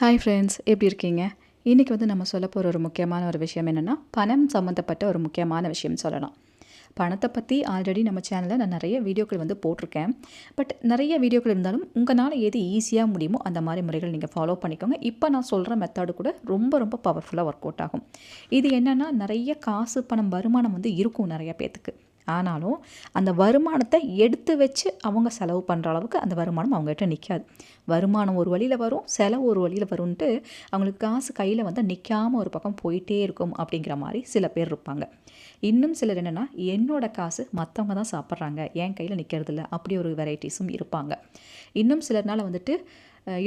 Hi friends எப்படி இருக்கீங்க? இன்றைக்கி வந்து நம்ம சொல்ல போகிற ஒரு முக்கியமான ஒரு விஷயம் என்னென்னா பணம் சம்மந்தப்பட்ட ஒரு முக்கியமான விஷயம் சொல்லலாம். பணத்தை பற்றி ஆல்ரெடி நம்ம சேனலில் நான் நிறைய வீடியோக்கள் வந்து போட்டிருக்கேன். பட் நிறைய வீடியோக்கள் இருந்தாலும் உங்களால் எது ஈஸியாக முடியுமோ அந்த மாதிரி முறைகள் நீங்கள் ஃபாலோ பண்ணிக்கோங்க. இப்போ நான் சொல்கிற மெத்தடு கூட ரொம்ப ரொம்ப பவர்ஃபுல்லாக ஒர்க் அவுட் ஆகும். இது என்னென்னா நிறைய காசு பணம் வருமானம் வந்து இருக்கும் நிறைய பேர்த்துக்கு ஆனாலும் அந்த வருமானத்தை எடுத்து வச்சு அவங்க செலவு பண்ணுற அளவுக்கு அந்த வருமானம் அவங்ககிட்ட நிற்காது வருமானம் ஒரு வழியில் வரும் செலவு ஒரு வழியில் வரும்ன்ட்டு அவங்களுக்கு காசு கையில் வந்து நிற்காமல் ஒரு பக்கம் போயிட்டே இருக்கும் அப்படிங்கிற மாதிரி சில பேர் இருப்பாங்க. இன்னும் சிலர் என்னென்னா என்னோடய காசு மற்றவங்க தான் சாப்பிட்றாங்க என் கையில் நிற்கிறதில்ல அப்படி ஒரு வெரைட்டிஸும் இருப்பாங்க. இன்னும் சிலர்னால் வந்துட்டு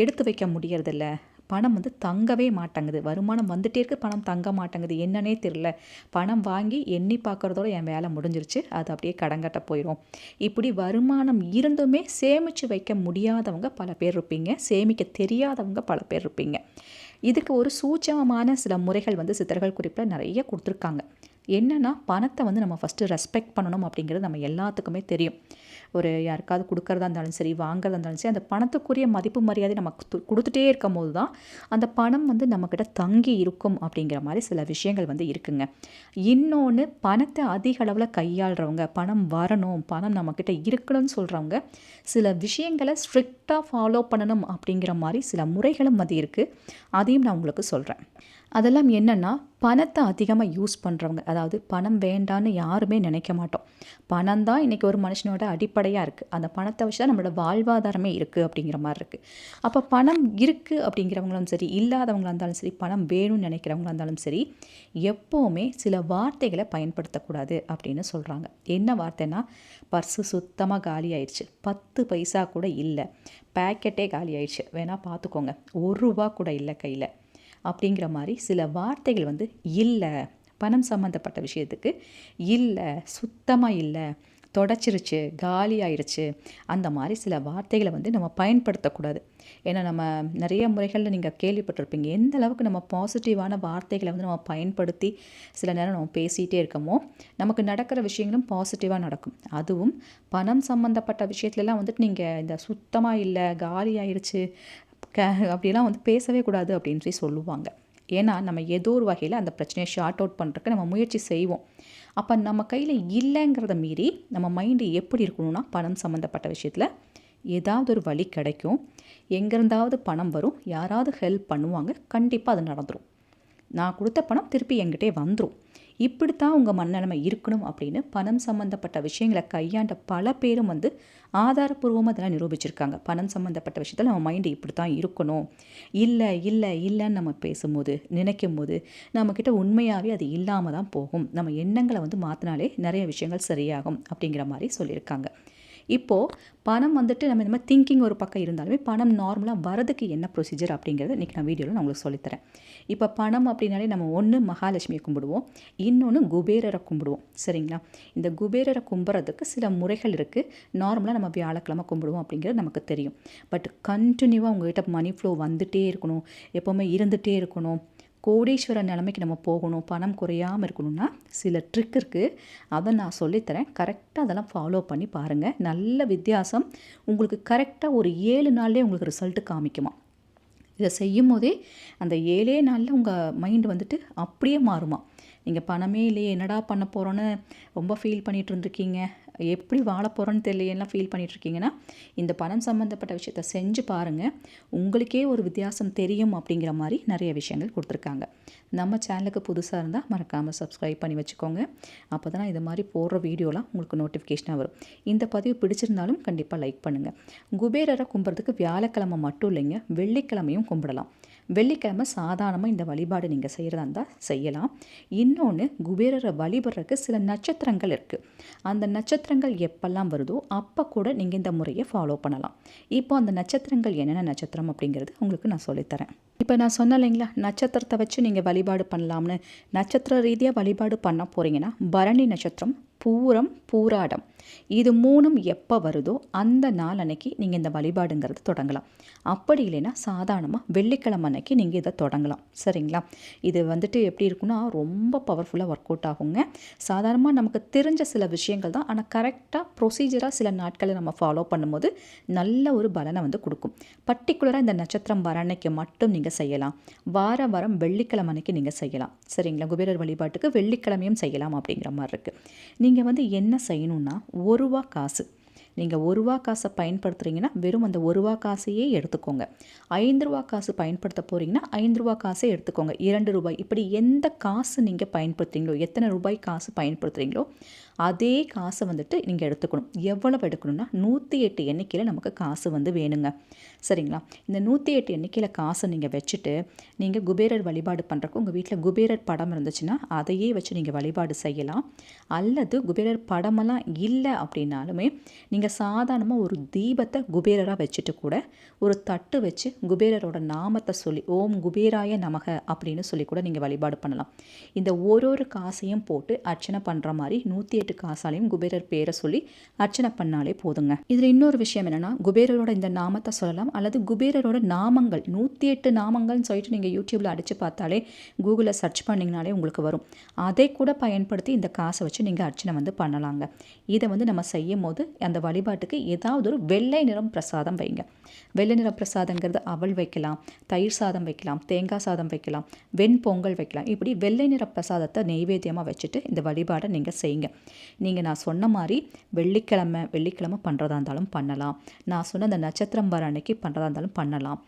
எடுத்து வைக்க முடியறதில்ல பணம் வந்து தங்கவே மாட்டேங்குது. வருமானம் வந்துட்டே இருக்குது பணம் தங்க மாட்டேங்குது. என்னன்னே தெரில பணம் வாங்கி எண்ணி பார்க்குறதோட என் வேலை முடிஞ்சிருச்சு. அது அப்படியே கடங்கட்ட போயிடும் இப்படி வருமானம் இருந்துமே சேமித்து வைக்க முடியாதவங்க பல பேர் இருப்பீங்க. சேமிக்க தெரியாதவங்க பல பேர் இருப்பீங்க. இதுக்கு ஒரு சூட்சமமான சில முறைகள் வந்து சித்தர்கள் குறிப்பில் நிறைய கொடுத்துருக்காங்க. என்னென்னா பணத்தை வந்து நம்ம ஃபஸ்ட்டு ரெஸ்பெக்ட் பண்ணணும் அப்படிங்கிறது நம்ம எல்லாத்துக்குமே தெரியும். ஒரு யாருக்காவது கொடுக்குறதா இருந்தாலும் சரி வாங்குறதா இருந்தாலும் சரி அந்த பணத்துக்குரிய மதிப்பு மரியாதை நம்ம கொடுத்துட்டே இருக்கும் போது தான் அந்த பணம் வந்து நம்மக்கிட்ட தங்கி இருக்கும் அப்படிங்கிற மாதிரி சில விஷயங்கள் வந்து இருக்குங்க. இன்னொன்று பணத்தை அதிக அளவில் கையாளுறவங்க பணம் வரணும் பணம் நம்மக்கிட்ட இருக்கணும்னு சொல்கிறவங்க சில விஷயங்களை ஸ்ட்ரிக்டாக ஃபாலோ பண்ணணும் அப்படிங்கிற மாதிரி சில முறைகளும் வந்து இருக்குது அதையும் நான் உங்களுக்கு சொல்கிறேன் அதெல்லாம் என்னென்னா பணத்தை அதிகமாக யூஸ் பண்ணுறவங்க அதாவது பணம் வேண்டான்னு யாருமே நினைக்க மாட்டோம். பணம் தான் இன்றைக்கி ஒரு மனுஷனோட அடிப்படையாக இருக்குது அந்த பணத்தை வச்சு தான் நம்மளோட வாழ்வாதாரமே இருக்குது அப்படிங்கிற மாதிரி இருக்குது அப்போ பணம் இருக்குது அப்படிங்கிறவங்களும் சரி இல்லாதவங்களாக இருந்தாலும் சரி பணம் வேணும்னு நினைக்கிறவங்களாக இருந்தாலும் சரி எப்போவுமே சில வார்த்தைகளை பயன்படுத்தக்கூடாது அப்படின்னு சொல்கிறாங்க என்ன வார்த்தைனா பர்ஸு சுத்தமாக காலி ஆயிடுச்சு. பத்து பைசா கூட இல்லை. பேக்கெட்டே காலி ஆயிடுச்சு. வேணால் பார்த்துக்கோங்க ஒரு ரூபா கூட இல்லை கையில். அப்படிங்கிற மாதிரி சில வார்த்தைகள் வந்து இல்லை பணம் சம்மந்தப்பட்ட விஷயத்துக்கு இல்லை சுத்தமாக இல்லை தொடச்சிருச்சு காலி ஆயிடுச்சு அந்த மாதிரி சில வார்த்தைகளை வந்து நம்ம பயன்படுத்தக்கூடாது. ஏன்னா நம்ம நிறைய முறைகளில் நீங்கள் கேள்விப்பட்டிருப்பீங்க எந்த அளவுக்கு நம்ம பாசிட்டிவான வார்த்தைகளை வந்து நம்ம பயன்படுத்தி சில நேரம் நம்ம பேசிகிட்டே இருக்கோமோ நமக்கு நடக்கிற விஷயங்களும் பாசிட்டிவாக நடக்கும். அதுவும் பணம் சம்மந்தப்பட்ட விஷயத்துலலாம் வந்துட்டு நீங்கள் இந்த சுத்தமாக இல்லை காலி ஆயிடுச்சு க அப்படிலாம் வந்து பேசவே கூடாது அப்படின்னு சொல்லி சொல்லுவாங்க. ஏன்னா நம்ம ஏதோ ஒரு வகையில் அந்த பிரச்சனையை ஷார்ட் அவுட் பண்ணுறதுக்கு நம்ம முயற்சி செய்வோம். அப்போ நம்ம கையில் இல்லைங்கிறத மீறி நம்ம மைண்டு எப்படி இருக்கணும்னா பணம் சம்மந்தப்பட்ட விஷயத்தில் ஏதாவது ஒரு வழி கிடைக்கும். எங்கேருந்தாவது பணம் வரும் யாராவது ஹெல்ப் பண்ணுவாங்க கண்டிப்பாக அது நடந்துடும் நான் கொடுத்த பணம் திருப்பி என்கிட்டே வந்துடும் இப்படித்தான் உங்கள் மனநிலைமை இருக்கணும் அப்படின்னு பணம் சம்மந்தப்பட்ட விஷயங்களை கையாண்ட பல பேரும் வந்து ஆதாரப்பூர்வமாக அதெல்லாம் நிரூபிச்சிருக்காங்க. பணம் சம்மந்தப்பட்ட விஷயத்தில் நம்ம மைண்டு இப்படி தான் இருக்கணும். இல்லை இல்லை இல்லைன்னு நம்ம பேசும்போது நினைக்கும் போது நம்மக்கிட்ட உண்மையாகவே அது இல்லாமல் தான் போகும். நம்ம எண்ணங்களை வந்து மாற்றினாலே நிறைய விஷயங்கள் சரியாகும் அப்படிங்கிற மாதிரி சொல்லியிருக்காங்க. இப்போது பணம் வந்துட்டு நம்ம இந்த மாதிரி திங்கிங் ஒரு பக்கம் இருந்தாலுமே பணம் நார்மலாக வரதுக்கு என்ன ப்ரொசீஜர் அப்படிங்கிறத இன்றைக்கி நான் வீடியோவில் நான் உங்களுக்கு சொல்லித்தரேன். இப்போ பணம் அப்படின்னாலே நம்ம ஒன்று மகாலட்சுமியை கும்பிடுவோம். இன்னொன்று குபேரரை கும்பிடுவோம். சரிங்களா? இந்த குபேரரை கும்பிட்றதுக்கு சில முறைகள் இருக்குது நார்மலாக நம்ம வியாழக்கிழமை கும்பிடுவோம் அப்படிங்கிறது நமக்கு தெரியும். பட் கண்டினியூவாக உங்கள்கிட்ட மணி ஃப்ளோ வந்துகிட்டே இருக்கணும். எப்போவுமே இருந்துகிட்டே இருக்கணும். கோடீஸ்வர நிலைமைக்கு நம்ம போகணும் பணம் குறையாமல் இருக்கணும்னா சில ட்ரிக் இருக்குது அதை நான் சொல்லித்தரேன். கரெக்டாக அதெல்லாம் ஃபாலோ பண்ணி பாருங்கள் நல்ல வித்தியாசம். உங்களுக்கு கரெக்டாக ஒரு ஏழு நாள்லேயே உங்களுக்கு ரிசல்ட்டு காமிக்குமா இதை செய்யும் போதே அந்த ஏழே நாளில் உங்கள் மைண்டு வந்துட்டு அப்படியே மாறுமா நீங்கள் பணமே இல்லையே என்னடா பண்ண போகிறோன்னு ரொம்ப ஃபீல் பண்ணிகிட்டு இருந்திருக்கீங்க எப்படி வாழ போகிறோன்னு தெரியலாம் ஃபீல் பண்ணிகிட்ருக்கீங்கன்னா இந்த பணம் சம்மந்தப்பட்ட விஷயத்த செஞ்சு பாருங்கள் உங்களுக்கே ஒரு வித்தியாசம் தெரியும் அப்படிங்கிற மாதிரி நிறைய விஷயங்கள் கொடுத்துருக்காங்க. நம்ம சேனலுக்கு புதுசாக இருந்தால் மறக்காமல் சப்ஸ்கிரைப் பண்ணி வச்சுக்கோங்க. அப்போ தான் இது மாதிரி போடுற வீடியோலாம் உங்களுக்கு நோட்டிஃபிகேஷனாக வரும். இந்த பதிவு பிடிச்சிருந்தாலும் கண்டிப்பாக லைக் பண்ணுங்கள் குபேரரை கும்புறதுக்கு வியாழக்கிழமை மட்டும் இல்லைங்க வெள்ளிக்கிழமையும் கும்பிடலாம். வெள்ளிக்கிழமை சாதாரணமாக இந்த வழிபாடு நீங்கள் செய்கிறதா இருந்தால் செய்யலாம். இன்னொன்று குபேரரை வழிபடுறதுக்கு சில நட்சத்திரங்கள் இருக்குது அந்த நட்சத்திரங்கள் எப்பெல்லாம் வருதோ அப்போ கூட நீங்கள் இந்த முறையை ஃபாலோ பண்ணலாம். இப்போ அந்த நட்சத்திரங்கள் என்னென்ன நட்சத்திரம் அப்படிங்கிறது உங்களுக்கு நான் சொல்லித்தரேன். இப்போ நான் சொன்னேன் இல்லைங்களா நட்சத்திரத்தை வச்சு நீங்கள் வழிபாடு பண்ணலாம்னு. நட்சத்திர ரீதியாக வழிபாடு பண்ண போகிறீங்கன்னா பரணி நட்சத்திரம் பூரம் பூராடம். இது மூணும் எப்போ வருதோ அந்த நாள் அன்னைக்கு நீங்கள் இந்த வழிபாடுங்கிறது தொடங்கலாம். அப்படி இல்லைன்னா சாதாரணமாக வெள்ளிக்கிழமை அன்னைக்கு நீங்கள் இதை தொடங்கலாம். சரிங்களா? இது வந்துட்டு எப்படி இருக்குன்னா ரொம்ப பவர்ஃபுல்லாக ஒர்க் அவுட் ஆகுங்க. சாதாரணமாக நமக்கு தெரிஞ்ச சில விஷயங்கள் தான். ஆனால் கரெக்டாக ப்ரொசீஜராக சில நாட்களை நம்ம ஃபாலோ பண்ணும்போது நல்ல ஒரு பலனை வந்து கொடுக்கும். பர்டிகுலராக இந்த நட்சத்திரம் வர அன்னைக்கு மட்டும் நீங்கள் செய்யலாம். வார வாரம் வெள்ளிக்கிழமை அன்னைக்கு நீங்கள் செய்யலாம். சரிங்களா? குபேரர் வழிபாட்டுக்கு வெள்ளிக்கிழமையும் செய்யலாம் அப்படிங்கிற மாதிரி இருக்குது நீங்கள் வந்து என்ன செய்யணும்னா ஒரு ரூபா காசு. நீங்கள் ஒரு ரூபா காசை பயன்படுத்துகிறீங்கன்னா வெறும் அந்த ஒரு ரூபா காசையே எடுத்துக்கோங்க. ஐந்து ரூபா காசு பயன்படுத்த போகிறீங்கன்னா ஐந்து ரூபா காசே எடுத்துக்கோங்க. இரண்டு ரூபாய். இப்படி எந்த காசு நீங்கள் பயன்படுத்துகிறீங்களோ எத்தனை ரூபாய் காசு பயன்படுத்துகிறீங்களோ அதே காசை வந்துட்டு நீங்கள் எடுத்துக்கணும். எவ்வளவு எடுக்கணும்னா நூற்றி எட்டு எண்ணிக்கையில் நமக்கு காசு வந்து வேணுங்க. சரிங்களா? இந்த நூற்றி எட்டு எண்ணிக்கையில் காசை நீங்கள் வச்சுட்டு நீங்கள் குபேரர் வழிபாடு பண்ணுறக்கு உங்கள் வீட்டில் குபேரர் படம் இருந்துச்சுன்னா அதையே வச்சு நீங்கள் வழிபாடு செய்யலாம். அல்லது குபேரர் படமெல்லாம் இல்லை அப்படின்னாலுமே நீங்கள் சாதாரணமாக ஒரு தீபத்தை குபேரராக வச்சுட்டு கூட ஒரு தட்டு வச்சு குபேரரோட நாமத்தை சொல்லி ஓம் குபேராய நமக அப்படின்னு சொல்லி கூட நீங்கள் வழிபாடு பண்ணலாம். இந்த ஒரு ஒரு காசையும் போட்டு அர்ச்சனை பண்ணுற மாதிரி நூற்றி எட்டு காசாலையும் குபேரர் பேரை சொல்லி அர்ச்சனை பண்ணாலே போதுங்க. இதில் இன்னொரு விஷயம் என்னென்னா குபேரரோட இந்த நாமத்தை சொல்லலாம் அல்லது குபேரரோட நாமங்கள் நூற்றி எட்டு நாமங்கள்னு சொல்லிட்டு நீங்கள் யூடியூப்பில் அடித்து பார்த்தாலே கூகுளில் சர்ச் பண்ணிங்கனாலே உங்களுக்கு வரும். அதை கூட பயன்படுத்தி இந்த காசை வச்சு நீங்கள் அர்ச்சனை வந்து பண்ணலாங்க. இதை வந்து நம்ம செய்யும் போது அந்த வழிபாட்டுக்கு ஏதாவது ஒரு வெள்ளை நிறம் பிரசாதம் வைங்க. வெள்ளை நிற பிரசாதங்கிறது அவள் வைக்கலாம் தயிர் சாதம் வைக்கலாம் தேங்காய் சாதம் வைக்கலாம் வெண்பொங்கல் வைக்கலாம். இப்படி வெள்ளை நிற பிரசாதத்தை நெய்வேத்தியமாக வச்சுட்டு இந்த வழிபாடை நீங்கள் செய்யுங்க. நீங்கள் நான் சொன்ன மாதிரி வெள்ளிக்கிழமை வெள்ளிக்கிழமை பண்ணுறதா இருந்தாலும் பண்ணலாம். நான் சொன்ன அந்த நட்சத்திரம் வர அன்னைக்கு பண்ணுறதா இருந்தாலும் பண்ணலாம்.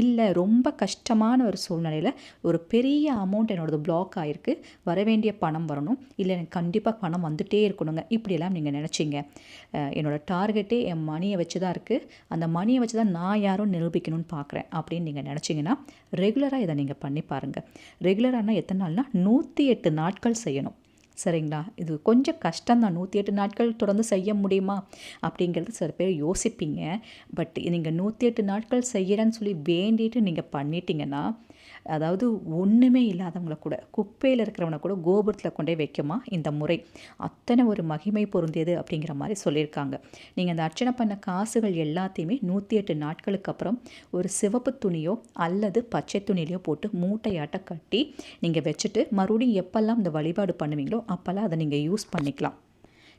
இல்லை ரொம்ப கஷ்டமான ஒரு சூழ்நிலையில் ஒரு பெரிய அமௌண்ட் என்னோடது பிளாக் ஆகிருக்கு வர வேண்டிய பணம் வரணும். இல்லை எனக்கு கண்டிப்பாக பணம் வந்துகிட்டே இருக்கணுங்க. இப்படியெல்லாம் நீங்கள் நினச்சிங்க. என்னோடய டார்கெட்டே என் மணியை வச்சு தான் இருக்குது அந்த மணியை வச்சு தான் நான் யாரும் நிரூபிக்கணும்னு பார்க்குறேன் அப்படின்னு நீங்கள் நினச்சிங்கன்னா ரெகுலராக இதை நீங்கள் பண்ணி பாருங்கள் ரெகுலரானால் எத்தனை நாள்னால் நூற்றி எட்டு நாட்கள் செய்யணும். சரிங்களா? இது கொஞ்சம் கஷ்டம்தான். நூற்றி எட்டு நாட்கள் தொடர்ந்து செய்ய முடியுமா? அப்படிங்கிறது சில பேர் யோசிப்பீங்க. பட் நீங்கள் நூற்றி எட்டு நாட்கள் செய்கிறேன்னு சொல்லி வேண்டிட்டு நீங்கள் பண்ணிட்டீங்கன்னா அதாவது ஒன்றுமே இல்லாதவங்கள கூட குப்பையில் இருக்கிறவனை கூட கோபுரத்தில் கொண்டே வைக்குமா இந்த முறை? அத்தனை ஒரு மகிமை பொருந்தியது அப்படிங்கிற மாதிரி சொல்லியிருக்காங்க. நீங்கள் அந்த அர்ச்சனை பண்ண காசுகள் எல்லாத்தையுமே நூற்றி எட்டு நாட்களுக்கு அப்புறம் ஒரு சிவப்பு துணியோ அல்லது பச்சை துணியிலையோ போட்டு மூட்டையாட்ட கட்டி நீங்கள் வச்சுட்டு மறுபடியும் எப்பெல்லாம் இந்த வழிபாடு பண்ணுவீங்களோ அப்போல்லாம் அதை நீங்கள் யூஸ் பண்ணிக்கலாம்.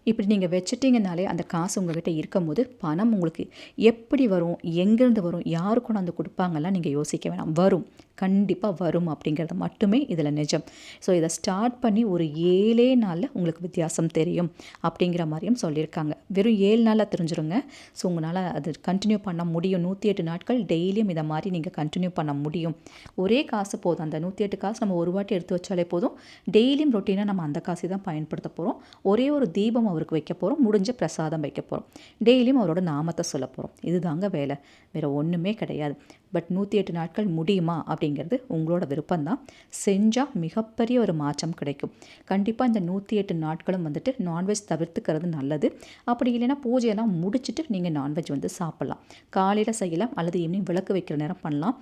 இப்படி நீங்கள் வச்சுட்டிங்கனாலே அந்த காசு உங்கள்கிட்ட இருக்கும்போது பணம் உங்களுக்கு எப்படி வரும் எங்கேருந்து வரும் யாரு கொண்டாந்து கொடுப்பாங்கலாம் நீங்கள் யோசிக்க வேணாம். வரும். கண்டிப்பாக வரும் அப்படிங்கிறது மட்டுமே இதில் நிஜம். ஸோ இதை ஸ்டார்ட் பண்ணி ஒரு ஏழே நாளில் உங்களுக்கு வித்தியாசம் தெரியும் அப்படிங்கிற மாதிரியும் சொல்லியிருக்காங்க. வெறும் ஏழு நாளில் தெரிஞ்சிருங்க. ஸோ உங்களால் அது கண்டினியூ பண்ண முடியும். நூற்றி எட்டு நாட்கள் டெய்லியும் இதை மாதிரி நீங்கள் கண்டினியூ பண்ண முடியும். ஒரே காசு போதும். அந்த நூற்றி எட்டு காசு நம்ம ஒரு வாட்டி எடுத்து வச்சாலே போதும். டெய்லியும் ரொட்டீனாக நம்ம அந்த காசை தான் பயன்படுத்த போகிறோம் ஒரே ஒரு தீபம் அவருக்கு வைக்க போகிறோம் முடிஞ்ச பிரசாதம் வைக்க போகிறோம் டெய்லியும் அவரோட நாமத்தை சொல்ல போகிறோம் இதுதாங்க வேலை. வேறு ஒன்றுமே கிடையாது. பட் நூற்றி எட்டு நாட்கள் முடியுமா அப்படிங்கிறது உங்களோட விருப்பம்தான். செஞ்சால் மிகப்பெரிய ஒரு மாற்றம் கிடைக்கும். கண்டிப்பாக இந்த நூற்றி எட்டு நாட்களும் வந்துட்டு நான்வெஜ் தவிர்த்துக்கிறது நல்லது. அப்படி இல்லைன்னா பூஜையெல்லாம் முடிச்சுட்டு நீங்கள் நான்வெஜ் வந்து சாப்பிட்லாம். காலையில் செய்யலாம் அல்லது ஈவினிங் விளக்கு வைக்கிற நேரம் பண்ணலாம்.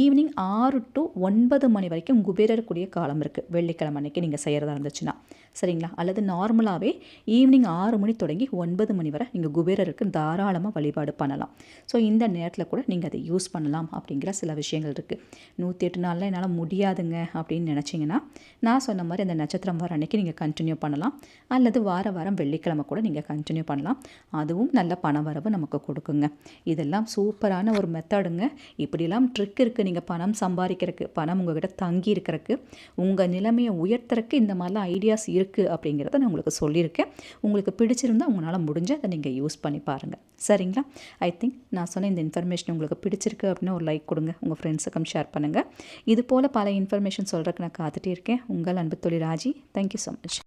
ஈவினிங் ஆறு டு ஒன்பது மணி வரைக்கும் குபேரக்கூடிய காலம் இருக்குது வெள்ளிக்கிழமை அன்னைக்கு நீங்கள் செய்கிறதா இருந்துச்சுன்னா. சரிங்களா? அல்லது நார்மலாகவே ஈவினிங் ஆறு மணி தொடங்கி ஒன்பது மணி வரை நீங்கள் குபேரருக்கு தாராளமாக வழிபாடு பண்ணலாம். ஸோ இந்த நேரத்தில் கூட நீங்கள் அதை யூஸ் பண்ணலாம். அப்படிங்கிற சில விஷயங்கள் இருக்குது நூற்றி எட்டு நாளில் என்னால் முடியாதுங்க அப்படின்னு நினச்சிங்கன்னா நான் சொன்ன மாதிரி அந்த நட்சத்திரம் வர அன்னைக்கு நீங்கள் கண்டினியூ பண்ணலாம். அல்லது வார வாரம் வெள்ளிக்கிழமை கூட நீங்கள் கண்டினியூ பண்ணலாம். அதுவும் நல்ல பண வரவு நமக்கு கொடுக்குங்க. இதெல்லாம் சூப்பரான ஒரு மெத்தடுங்க இப்படிலாம் ட்ரிக் இருக்குது நீங்கள் பணம் சம்பாதிக்கிறதுக்கு பணம் உங்கள்கிட்ட தங்கி இருக்கிறதுக்கு உங்கள் நிலைமையை உயர்த்துறக்கு இந்த மாதிரிலாம் ஐடியாஸ் இருக்குது அப்படிங்கிறத நான் உங்களுக்கு சொல்லியிருக்கேன். உங்களுக்கு பிடிச்சிருந்தால் உங்களால் முடிஞ்ச அதை நீங்கள் யூஸ் பண்ணி பாருங்கள் சரிங்களா? ஐ திங்க் நான் சொன்ன இந்த இன்ஃபர்மேஷன் உங்களுக்கு பிடிச்சிருக்கு அப்படின்னு ஒரு ஒரு லைக் கொடுங்க உங்கள் ஃப்ரெண்ட்ஸுக்கும் ஷேர் பண்ணுங்கள் இது போல் பல இன்ஃபர்மேஷன் சொல்கிறதுக்கு நான் காத்துட்டே இருக்கேன். உங்கள் அன்பு தொழில் ராஜி தேங்க்யூ ஸோ மச்